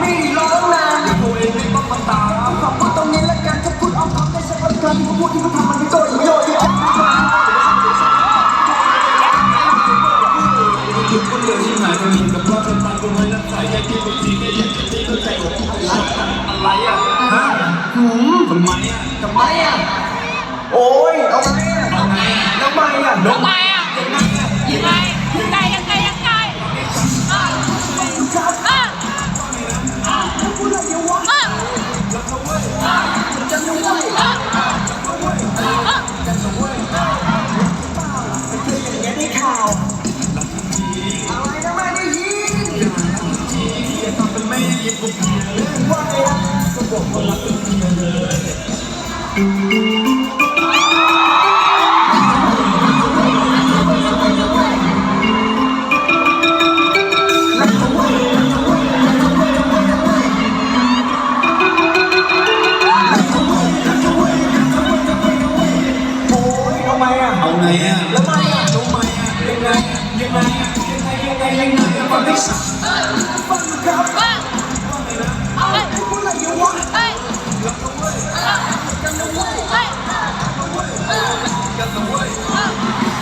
ไม่ร้องนานตัวเองไม่ต้องมาตามคำว่าตรงนี้และกันถ้าพูดเอาคำได้ใช่ก็การที่พูดที่พูดทำมันไม่โจยไม่โยนที่จะพูดมาคือคนเดียวที่หายไปเหมือนกับพ่อจนตายก็ไม่รับสายแค่ที่บทีไม่อยากจะตีเข้าใจของผู้ชายอะอะทำไมอะทำไมอะโอ้ยเอาไงอะเอาไงอะแล้ไมอะ ไม่ได้ยินกูว่าไอ้ก็บอกคนรักกันเลยยังไงยังไงยังไงยังไงยังไงยังไงยังไงยังไง the way.